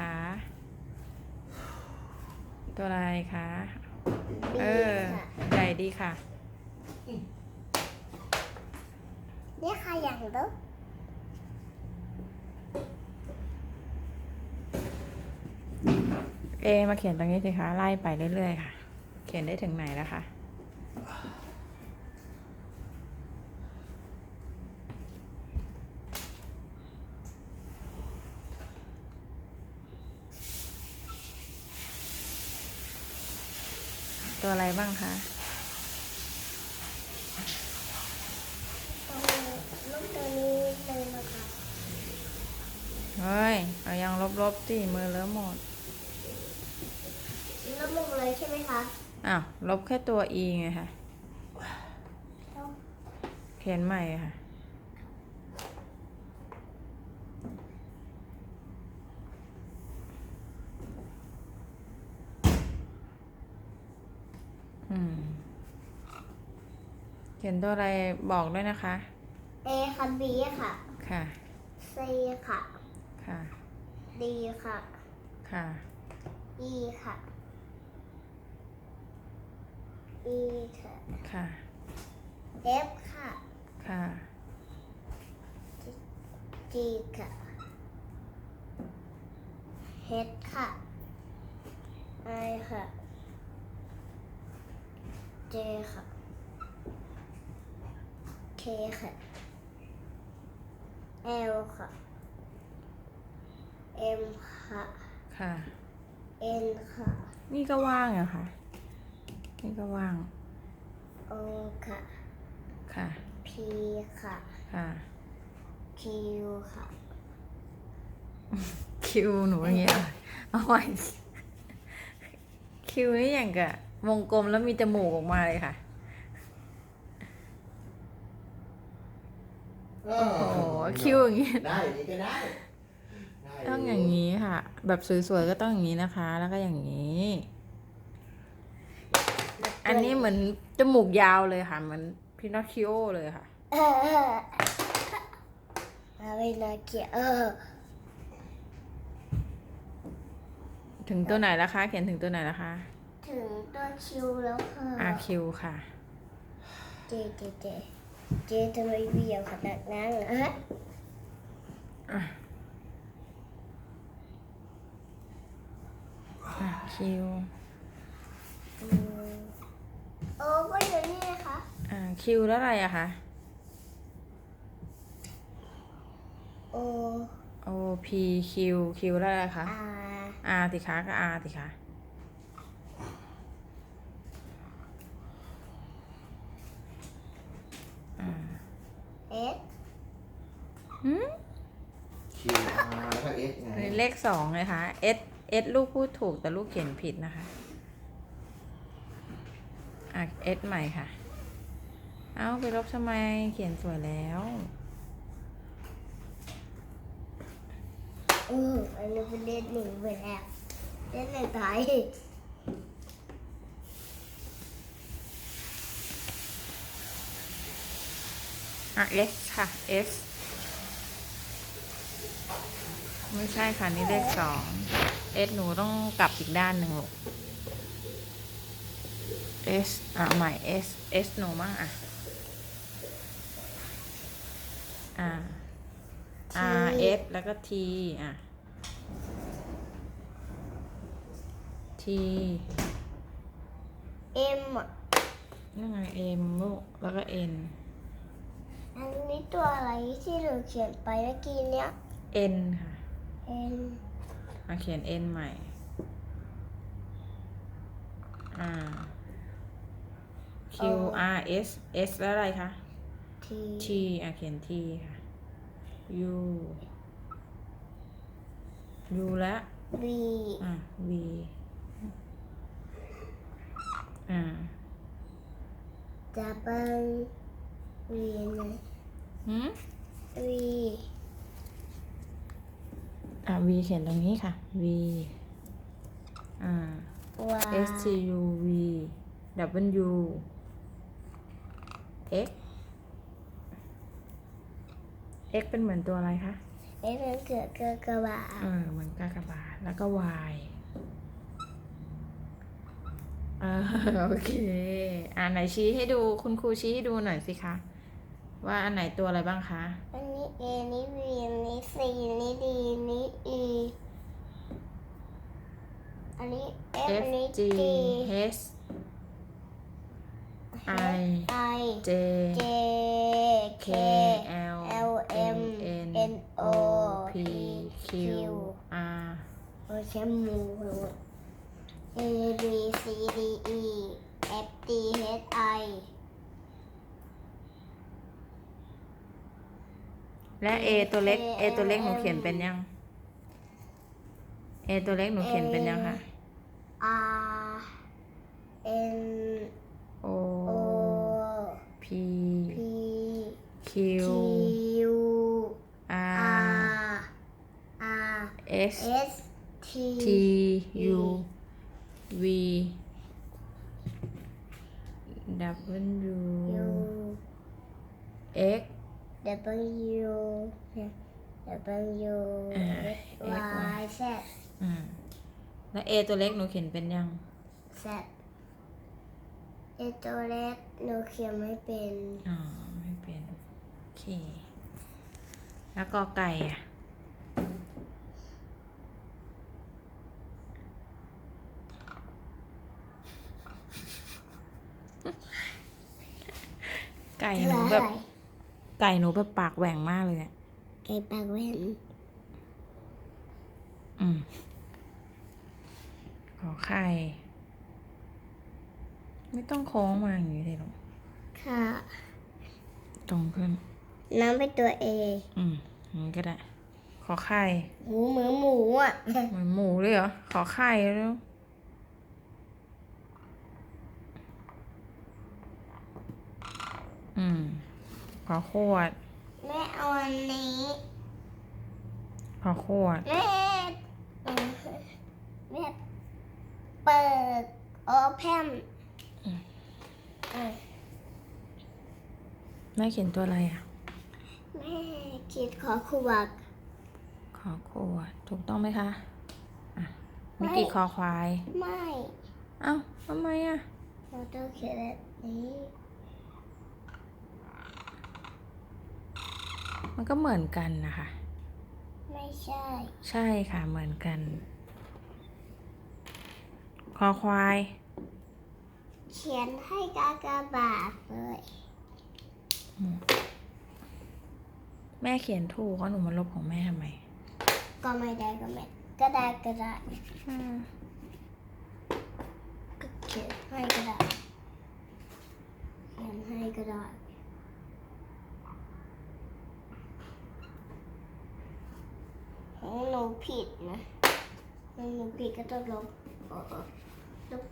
คะ ตัวอะไรคะ เออค่ะใหญ่ดีค่ะ นี่ค่ะอย่างเด้อเอมาเขียนตรงนี้สิคะ ไล่ไปเรื่อยๆค่ะ เขียนได้ถึงไหนแล้วคะ ตัวอะไรบ้างคะเอาลูกตัวนี้เลยนะคะเฮ้ยเอายังลบๆสิมือเลอะหมดแล้วลงเลยใช่ไหมคะอ้าวลบแค่ตัว e ไงคะแล้วเขียนใหม่ค่ะ เขียนตัวอะไรบอกด้วยนะคะเอค่ะบีค่ะ ค่ะซีค่ะ ค่ะดีค่ะ ค่ะอีค่ะอีค่ะ ค่ะเอฟค่ะ ค่ะจีค่ะเฮดค่ะไอค่ะ เจค่ะ เคค่ะเอลค่ะเอ็มค่ะค่ะ เอ็นค่ะ นี่ก็ว่างอะค่ะ นี่ก็ว่าง โอค่ะ ค่ะ พีค่ะ ค่ะ คิวค่ะ คิวหนูอย่างเงี้ยเอาไว้คิวนี่อย่างกับ วงกลมแล้วมีจมูกออกมาเลยค่ะ โอ้โอ้โหคิวอย่างงี้ ได้อย่างนี้ก็ได้ได้ต้องอย่างนี้ค่ะ แบบสวยๆก็ต้องอย่างนี้นะคะ แล้วก็อย่างนี้ อันนี้เหมือนจมูกยาวเลยค่ะ เหมือนพินอคคิโอเลยค่ะ เออเออเอาไปนาเกียเออถึงตัวไหนแล้วคะ เขียนถึงตัวไหนแล้วคะ ถึงตัวคิวแล้วค่ะอาคิวค่ะ เจเจเจเจทำไมเบี้ยวขนาดนั้นอะฮะอะคิวอืมโอ้ก็อยู่นี่นะคะอ่าคิวแล้วอะไรอะคะโอโอพีคิวคิวแล้วอะไรคะอาอาติคะก็อาติคะ เอสหืมคิวอาร์แล้วก็เอสไงอันนี้เลขสองเลยค่ะ S S ลูกพูดถูกแต่ลูกเขียนผิดนะคะ อะ S ใหม่ค่ะ เอาไปลบทำไมเขียนสวยแล้ว อืออันนี้เป็นเลขหนึ่งไปแล้วเลขหนึ่งท้าย อะ S ค่ะ S ไม่ใช่ค่ะ นี่เลขสอง S หนูต้องกลับอีกด้านหนึ่งลูก S อะ ใหม่ S S หนูมั่งอะ อ่า R S แล้วก็ T อะ T เอ็มอะนั่นไง M ลูก แล้วก็ N อันนี้ตัวอะไรที่เราเขียนไปเมื่อกี้เนี้ย N ค่ะเอ็นมาเขียน N ใหม่ อ่า Q R S S แล้วอะไรคะ ที T อะเขียน T ค่ะ U U แล้ววีอะ V อ่าจะเป็นวีนะ หืมวีอะ V เขียนตรงนี้ค่ะ V อ่าวา S T U V W X X เป็นเหมือนตัวอะไรคะ เอ๊ะมันเกิดเกิดกระบะเออเหมือนกากบาทแล้วก็ y เออโอเค อ่าไหนชี้ให้ดู คุณครูชี้ให้ดูหน่อยสิคะ ว่าอันไหนตัวอะไรบ้างคะ อันนี้ A นี้ B นี้ C นี้ D นี้ E อันนี้ F อั F นนี้ G G H I I J J K K L L M N N O P Q R โอ้ยแค่หมูไปหมด A B C D E F D H I และ A ตัวเล็ก A A ตัวเล็กหนู M เขียนเป็นยัง A ตัวเล็กหนูเขียนเป็นยังคะ R N O O P P Q Q R R R S S T T U V W U X W W อ่า Y Z อืมแล้ว A ตัวเล็กหนูเขียนเป็นยัง Z เอตัวเล็กหนูเขียนไม่เป็นอ๋อไม่เป็นโอเค แล้วกอไก่อะไก่หนูแบบ ไก่หนูแบบปากแหว่งมากเลยอะไก่ปากแหว่นอืมขอไข่ ไม่ต้องโค้งมาอย่างนี้เลยหรอกค่ะ ตรงขึ้น น้ำเป็นตัว A อืมอย่างนี้ก็ได้ ขอไข่ หมูเหมือนหมูอะ เหมือนหมูเลยเหรอ ขอไข่แล้วอืม ขอขวด แม่เอาอันนี้ขอขวด แม่เอ่อแม่เปิดโอเพนอืมอะแม่เขียนตัวอะไรอะ แม่คิดขอขวักขอขวด ถูกต้องไหมคะอะมีไม่กี่คอควาย ไม่ เอ้าทำไมอะ เราต้องเขียนแบบนี้ มันก็เหมือนกันนะคะ ไม่ใช่ ใช่ค่ะเหมือนกัน คอควาย เขียนให้กากาบาทเลยแม่เขียนถูกก็หนูมาลบของแม่ทำไม ก็ไม่ได้ก็ไม่ก็ได้ก็ได้ก็เขียนให้ก็ได้เขียนให้ก็ได้ของหนู ผิดนะของหนูผิดก็ต้องลบลบ